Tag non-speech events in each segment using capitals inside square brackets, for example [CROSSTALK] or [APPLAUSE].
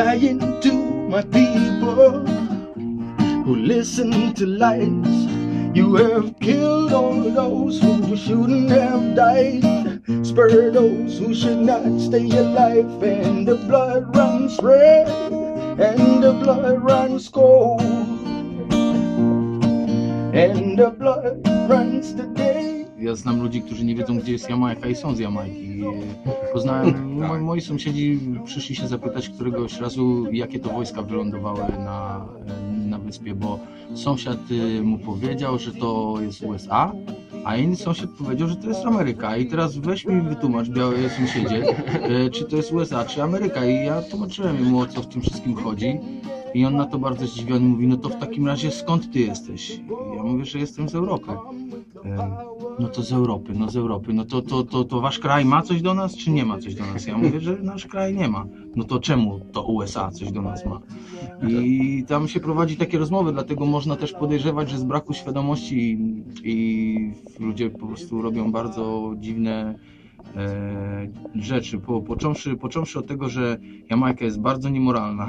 lying to my people who listen to lies. You have killed all those who shouldn't have died, spare those who should not stay alive, and the blood runs red, and the blood runs cold, and the blood runs today. Ja znam ludzi, którzy nie wiedzą, gdzie jest Jamajka i są z Jamajki. Poznałem, moi, moi sąsiedzi przyszli się zapytać któregoś razu, jakie to wojska wylądowały na, na wyspie, bo sąsiad y, mu powiedział, że to jest USA, a inny sąsiad powiedział, że to jest Ameryka. I teraz weź mi wytłumacz, biały sąsiedzie, y, czy to jest USA, czy Ameryka. I ja tłumaczyłem mu, o co w tym wszystkim chodzi. I on na to bardzo zdziwiony mówi, no to w takim razie skąd ty jesteś? I ja mówię, że jestem z Europy. No to z Europy, no z Europy. No to, to, to, to wasz kraj ma coś do nas, czy nie ma coś do nas? Ja mówię, że nasz kraj nie ma. No to czemu to USA coś do nas ma? I tam się prowadzi takie rozmowy, dlatego można też podejrzewać, że z braku świadomości i ludzie po prostu robią bardzo dziwne e, rzeczy. Po, począwszy, począwszy od tego, że Jamajka jest bardzo niemoralna,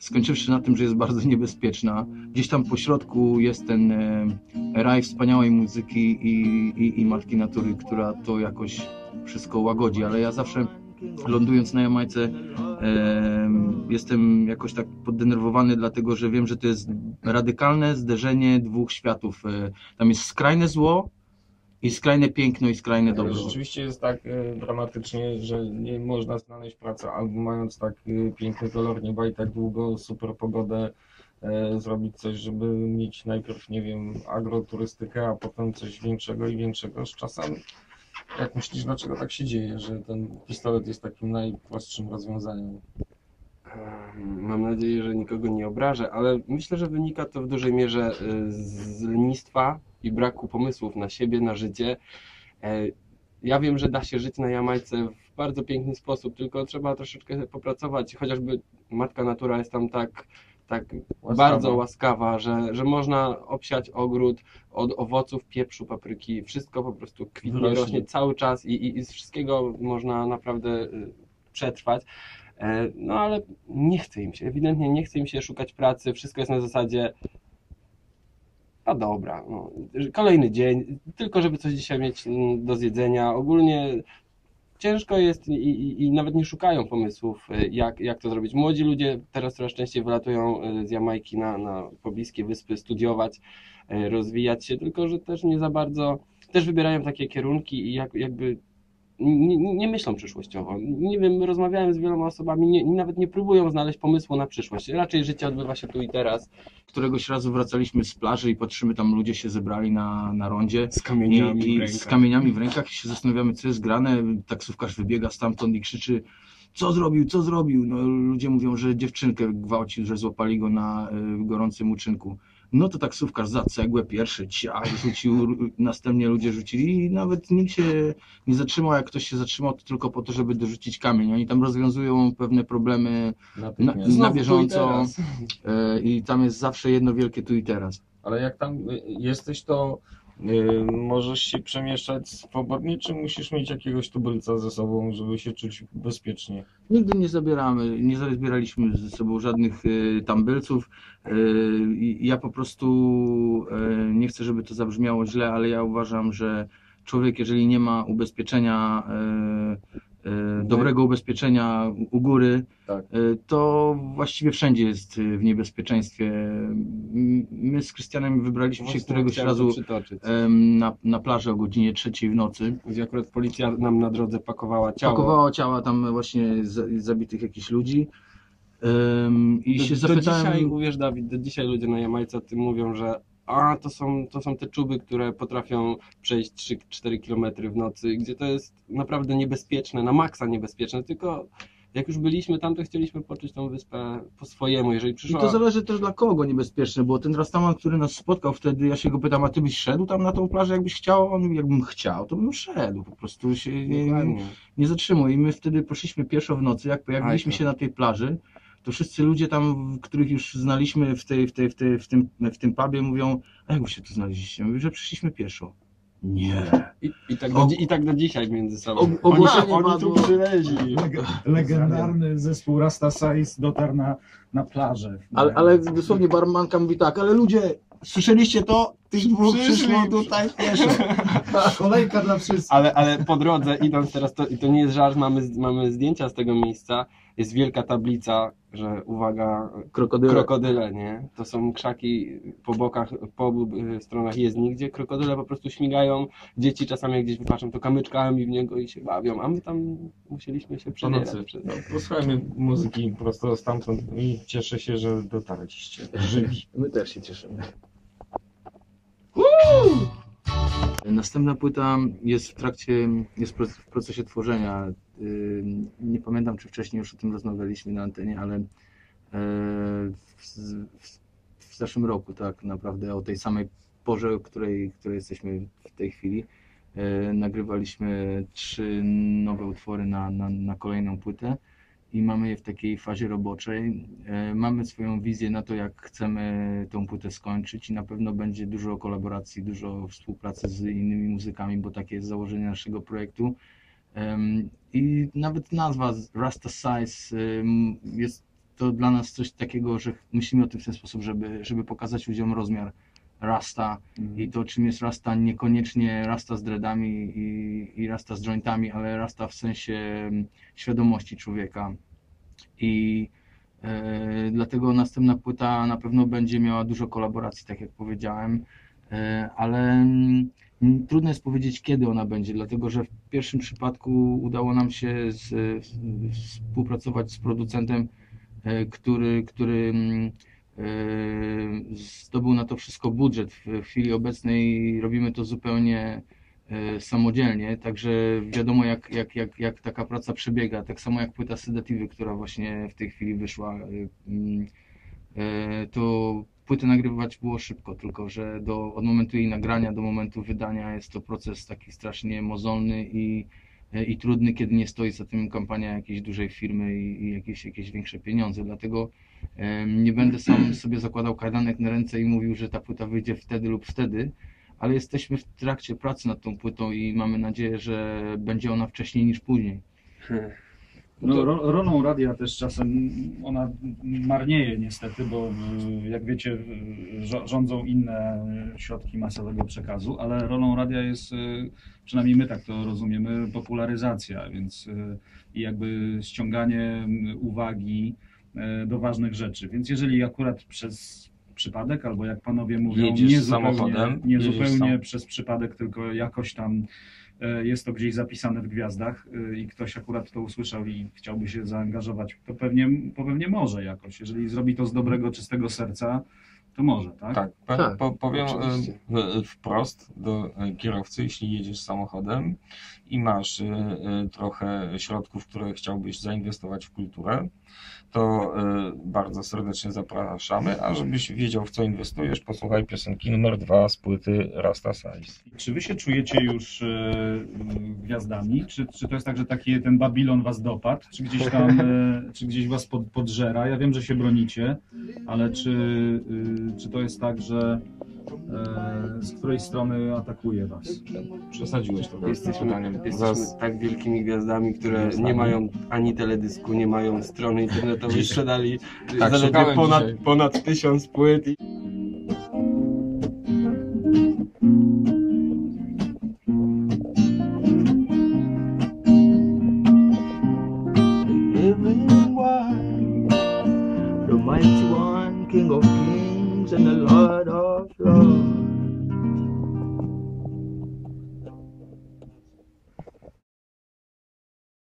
skończywszy na tym, że jest bardzo niebezpieczna. Gdzieś tam po środku jest ten e, raj wspaniałej muzyki i, i, i matki natury, która to jakoś wszystko łagodzi, ale ja zawsze lądując na Jamajce e, jestem jakoś tak poddenerwowany, dlatego że wiem, że to jest radykalne zderzenie dwóch światów. E, tam jest skrajne zło i skrajne piękno i skrajne dobro. Rzeczywiście jest tak e, dramatycznie, że nie można znaleźć pracy albo mając tak e, piękny kolor nieba i tak długo super pogodę e, zrobić coś, żeby mieć najpierw, nie wiem, agroturystykę, a potem coś większego i większego. Z czasem, jak myślisz, dlaczego tak się dzieje, że ten pistolet jest takim najprostszym rozwiązaniem? Mam nadzieję, że nikogo nie obrażę, ale myślę, że wynika to w dużej mierze y, z lenistwa i braku pomysłów na siebie, na życie. E, Ja wiem, że da się żyć na Jamajce w bardzo piękny sposób, tylko trzeba troszeczkę popracować. Chociażby matka natura jest tam tak, tak bardzo łaskawa, że, że można obsiać ogród od owoców, pieprzu, papryki, wszystko po prostu kwitnie, Rośnie. rośnie cały czas i, i, i z wszystkiego można naprawdę y, przetrwać. E, No ale nie chce im się, ewidentnie nie chce im się szukać pracy, wszystko jest na zasadzie a dobra, no, kolejny dzień, tylko żeby coś dzisiaj mieć mm, do zjedzenia. Ogólnie ciężko jest i, i, i nawet nie szukają pomysłów, e, jak, jak to zrobić. Młodzi ludzie teraz coraz częściej wylatują e, z Jamajki na, na pobliskie wyspy studiować, e, rozwijać się, tylko że też nie za bardzo, też wybierają takie kierunki i jak, jakby nie, nie myślą przyszłościowo. Nie wiem, rozmawiałem z wieloma osobami, nie, nawet nie próbują znaleźć pomysłu na przyszłość. Raczej życie odbywa się tu i teraz. Któregoś razu wracaliśmy z plaży i patrzymy, tam ludzie się zebrali na, na rondzie. Z kamieniami I, w i rękach. z kamieniami w rękach i się zastanawiamy, co jest grane. Taksówkarz wybiega stamtąd i krzyczy, co zrobił, co zrobił. No, ludzie mówią, że dziewczynkę gwałcił, że złapali go na y, gorącym uczynku. No to taksówkarz za cegłę pierwszy ciach rzucił, następnie ludzie rzucili i nawet nikt się nie zatrzymał. Jak ktoś się zatrzymał, to tylko po to, żeby dorzucić kamień. Oni tam rozwiązują pewne problemy na, na i bieżąco teraz. y, i tam jest zawsze jedno wielkie tu i teraz. Ale jak tam y, jesteś, to możesz się przemieszczać swobodnie, czy musisz mieć jakiegoś tubylca ze sobą, żeby się czuć bezpiecznie? Nigdy nie zabieramy, nie zabieraliśmy ze sobą żadnych y, tambylców. Y, ja po prostu y, nie chcę, żeby to zabrzmiało źle, ale ja uważam, że człowiek, jeżeli nie ma ubezpieczenia, y, y, dobrego ubezpieczenia u- góry, Tak. y, to właściwie wszędzie jest y, w niebezpieczeństwie. My z Krystianem wybraliśmy się któregoś razu na, na plażę o godzinie trzeciej w nocy. Gdzie akurat policja nam na drodze pakowała ciało. Pakowała ciała tam właśnie za- zabitych jakichś ludzi. I do, się do zapytałem. dzisiaj, uwierz Dawid, do dzisiaj ludzie na Jamajce o tym mówią, że a, to są, to są te czuby, które potrafią przejść 3-4 km w nocy, gdzie to jest naprawdę niebezpieczne, na maksa niebezpieczne, tylko jak już byliśmy tam, to chcieliśmy poczuć tą wyspę po swojemu, jeżeli I przyszła... to zależy też dla kogo niebezpieczne, bo ten Rastaman, który nas spotkał wtedy, ja się go pytam, a ty byś szedł tam na tą plażę, jakbyś chciał? On mówi, jakbym chciał, to bym szedł, po prostu się nie, nie, nie zatrzymuj. I my wtedy poszliśmy pieszo w nocy, jak pojawiliśmy się na tej plaży, to wszyscy ludzie tam, których już znaliśmy w, tej, w, tej, w, tej, w, tym, w tym pubie mówią, a jak wy się tu znaleźliście? Mówię, że przyszliśmy pieszo. Nie. I, i, tak, do, dzi- I tak do dzisiaj między sobą. Og- ogłoszenie oni, oni tu. Leg- legendarny zespół Rasta Size dotarł na, na plażę. Ale, ale dosłownie barmanka mówi tak, ale ludzie, słyszeliście to? Tych dwóch Przyszli. przyszło tutaj pieszo. [LAUGHS] Kolejka dla wszystkich. Ale, ale po drodze, idąc teraz, to, i to nie jest żart, mamy, mamy zdjęcia z tego miejsca, jest wielka tablica, że uwaga, Krokodyle. krokodyle, nie? To są krzaki po bokach, po obu y, stronach jezdni, gdzie krokodyle po prostu śmigają, dzieci czasami jak gdzieś wypatrzą, to kamyczkami w niego i się bawią, a my tam musieliśmy się przebierać. No, posłuchajmy muzyki prosto stamtąd i cieszę się, że dotarliście. Żywi. My też się cieszymy. Następna płyta jest w trakcie, jest w procesie tworzenia. Nie pamiętam, czy wcześniej już o tym rozmawialiśmy na antenie, ale e, w, w, w zeszłym roku tak naprawdę o tej samej porze, o której, której jesteśmy w tej chwili, e, nagrywaliśmy trzy nowe utwory na, na, na kolejną płytę i mamy je w takiej fazie roboczej. E, Mamy swoją wizję na to, jak chcemy tą płytę skończyć i na pewno będzie dużo kolaboracji, dużo współpracy z innymi muzykami, bo takie jest założenie naszego projektu. I nawet nazwa Rasta Size jest to dla nas coś takiego, że myślimy o tym w ten sposób, żeby, żeby pokazać ludziom rozmiar Rasta i to czym jest Rasta, niekoniecznie Rasta z dreadami i, i Rasta z jointami, ale Rasta w sensie em, świadomości człowieka. I e, dlatego następna płyta na pewno będzie miała dużo kolaboracji, tak jak powiedziałem, e, ale mm, trudno jest powiedzieć, kiedy ona będzie, dlatego że w pierwszym przypadku udało nam się z, z, współpracować z producentem, e, który, który mm, e, zdobył na to wszystko budżet. W chwili obecnej robimy to zupełnie e, samodzielnie, także wiadomo jak, jak, jak, jak taka praca przebiega, tak samo jak płyta Sedativy, która właśnie w tej chwili wyszła, e, e, to płytę nagrywać było szybko, tylko że do, od momentu jej nagrania do momentu wydania jest to proces taki strasznie mozolny i, i trudny, kiedy nie stoi za tym kampania jakiejś dużej firmy i, i jakieś, jakieś większe pieniądze, dlatego nie będę sam [CLEARS THROAT] sobie zakładał kajdanek na ręce i mówił, że ta płyta wyjdzie wtedy lub wtedy, ale jesteśmy w trakcie pracy nad tą płytą i mamy nadzieję, że będzie ona wcześniej niż później. [LAUGHS] No, ro, rolą radia też czasem ona marnieje niestety, bo y, jak wiecie rządzą inne środki masowego przekazu, ale rolą radia jest, y, przynajmniej my tak to rozumiemy, popularyzacja, więc y, i jakby ściąganie uwagi do ważnych rzeczy. Więc jeżeli akurat przez przypadek, albo jak panowie mówią, Jedziesz nie zupełnie, nie zupełnie przez przypadek, tylko jakoś tam e, jest to gdzieś zapisane w gwiazdach e, i ktoś akurat to usłyszał i chciałby się zaangażować, to pewnie, to pewnie może jakoś. Jeżeli zrobi to z dobrego, czystego serca, to może, tak? Tak, po, Tak, po, powiem oczywiście. e, w- wprost do e, kierowcy, jeśli jedziesz samochodem i masz e, e, trochę środków, które chciałbyś zainwestować w kulturę, to e, bardzo serdecznie zapraszamy, a żebyś wiedział w co inwestujesz, posłuchaj piosenki numer dwa z płyty Rasta Size. Czy wy się czujecie już e, gwiazdami? Czy, czy to jest tak, że taki ten Babilon was dopadł? Czy gdzieś tam, e, czy gdzieś was pod, podżera? Ja wiem, że się bronicie, ale czy, czy to jest tak, że e, z której strony atakuje was? Przesadziłeś to Jesteśmy, pytaniem. jesteśmy Zaraz tak wielkimi gwiazdami, które Gwiazdami. nie mają ani teledysku, nie mają strony internetowej, sprzedali Tak, zaledwie szukałem ponad, dzisiaj. ponad tysiąc płyt. I...